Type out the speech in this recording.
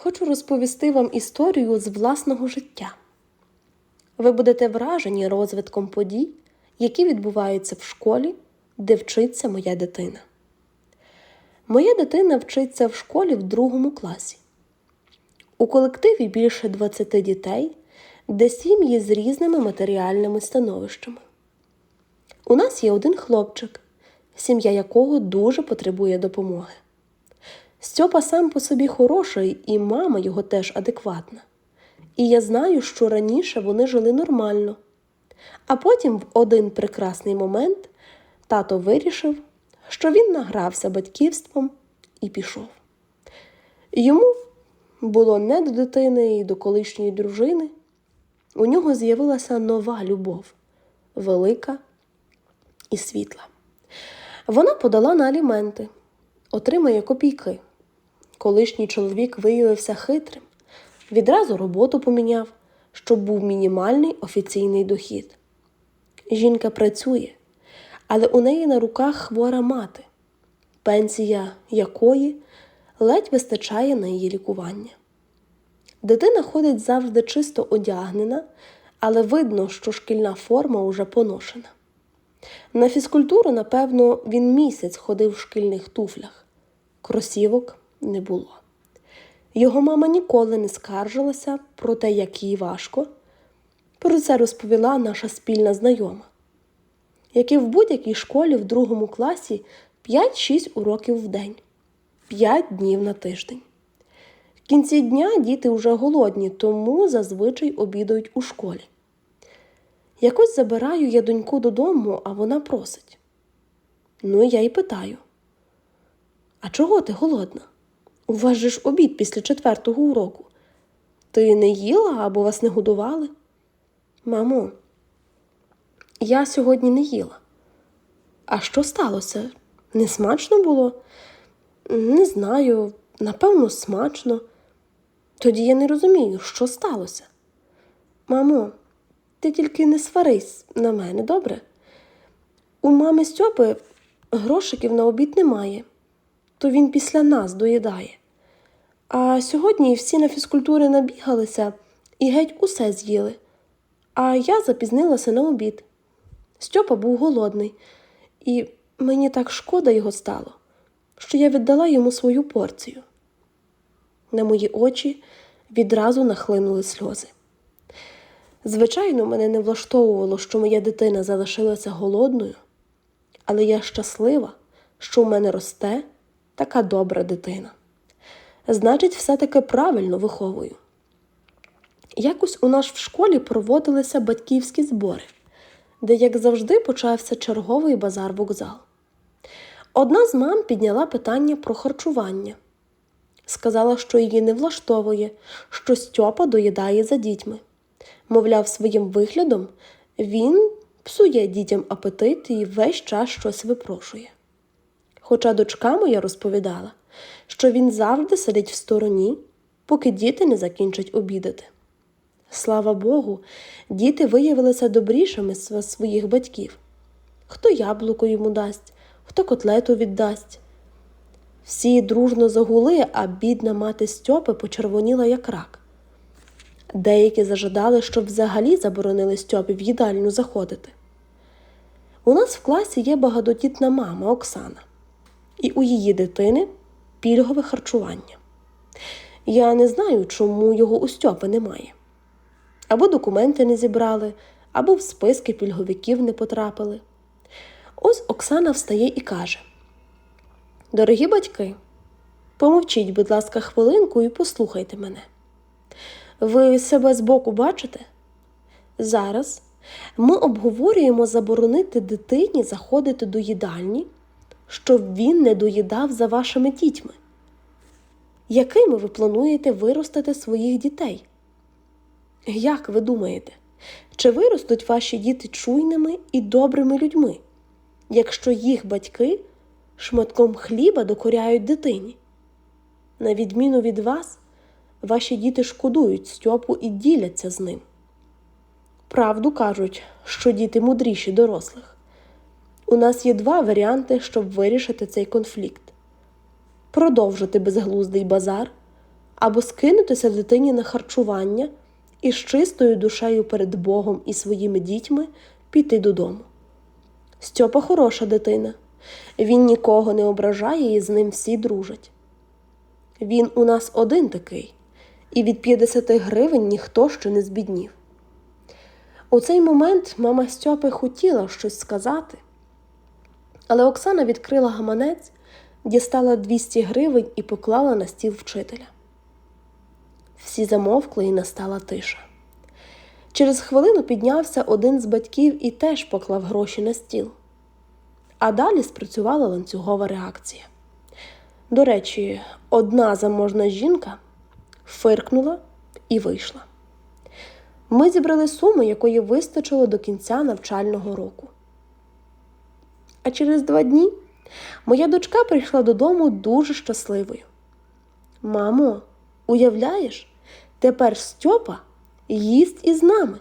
Хочу розповісти вам історію з власного життя. Ви будете вражені розвитком подій, які відбуваються в школі, де вчиться моя дитина. Моя дитина вчиться в школі в другому класі. У колективі більше 20 дітей, де сім'ї з різними матеріальними становищами. У нас є один хлопчик, сім'я якого дуже потребує допомоги. Стьопа сам по собі хороший, і мама його теж адекватна. І я знаю, що раніше вони жили нормально. А потім, в один прекрасний момент, тато вирішив, що він награвся батьківством і пішов. Йому було не до дитини і до колишньої дружини. У нього з'явилася нова любов, велика і світла. Вона подала на аліменти, отримає копійки. Колишній чоловік виявився хитрим, відразу роботу поміняв, щоб був мінімальний офіційний дохід. Жінка працює, але у неї на руках хвора мати, пенсія якої ледь вистачає на її лікування. Дитина ходить завжди чисто одягнена, але видно, що шкільна форма уже поношена. На фізкультуру, напевно, він місяць ходив в шкільних туфлях, кросівок не було. Його мама ніколи не скаржилася про те, як їй важко. Про це розповіла наша спільна знайома, як і в будь-якій школі в другому класі 5-6 уроків в день, 5 днів на тиждень. В кінці дня діти вже голодні, тому зазвичай обідають у школі. Якось забираю я доньку додому, а вона просить. Ну, я й питаю: А чого ти голодна? У вас же ж обід після четвертого уроку. Ти не їла або вас не годували? Мамо, я сьогодні не їла. А що сталося? Не смачно було? Не знаю, напевно, смачно. Тоді я не розумію, що сталося. Мамо, ти тільки не сварись на мене, добре? У мами Стьопи грошиків на обід немає, то він після нас доїдає. А сьогодні всі на фізкультури набігалися і геть усе з'їли. А я запізнилася на обід. Стьопа був голодний, і мені так шкода його стало, що я віддала йому свою порцію. На мої очі відразу нахлинули сльози. Звичайно, мене не влаштовувало, що моя дитина залишилася голодною, але я щаслива, що в мене росте така добра дитина. Значить, все-таки правильно виховую. Якось у нас в школі проводилися батьківські збори, де, як завжди, почався черговий базар вокзал. Одна з мам підняла питання про харчування. Сказала, що її не влаштовує, що Стьопа доїдає за дітьми. Мовляв, своїм виглядом він псує дітям апетит і весь час щось випрошує. Хоча дочка моя розповідала, що він завжди сидить в стороні, поки діти не закінчать обідати. Слава Богу, діти виявилися добрішими з своїх батьків. Хто яблуко йому дасть, хто котлету віддасть. Всі дружно загули, а бідна мати Стьопи почервоніла, як рак. Деякі зажадали, щоб взагалі заборонили Стьопі в їдальню заходити. У нас в класі є багатодітна мама Оксана, і у її дитини пільгове харчування. Я не знаю, чому його у Стьопи немає. Або документи не зібрали, або в списки пільговиків не потрапили. Ось Оксана встає і каже: Дорогі батьки, помовчіть, будь ласка, хвилинку і послухайте мене. Ви себе збоку бачите? Зараз ми обговорюємо заборонити дитині заходити до їдальні, щоб він не доїдав за вашими дітьми. Якими ви плануєте виростити своїх дітей? Як ви думаєте, чи виростуть ваші діти чуйними і добрими людьми, якщо їх батьки шматком хліба докоряють дитині? На відміну від вас, ваші діти шкодують Стьопу і діляться з ним. Правду кажуть, що діти мудріші дорослих. У нас є два варіанти, щоб вирішити цей конфлікт: продовжити безглуздий базар або скинутися дитині на харчування і з чистою душею перед Богом і своїми дітьми піти додому. Стьопа хороша дитина. Він нікого не ображає і з ним всі дружать. Він у нас один такий, і від 50 гривень ніхто ще не збіднів. У цей момент мама Стьопи хотіла щось сказати, але Оксана відкрила гаманець, дістала 200 гривень і поклала на стіл вчителя. Всі замовкли і настала тиша. Через хвилину піднявся один з батьків і теж поклав гроші на стіл. А далі спрацювала ланцюгова реакція. До речі, одна заможна жінка фиркнула і вийшла. Ми зібрали суму, якої вистачило до кінця навчального року. А через два дні моя дочка прийшла додому дуже щасливою. Мамо, уявляєш, тепер Стьопа їсть із нами.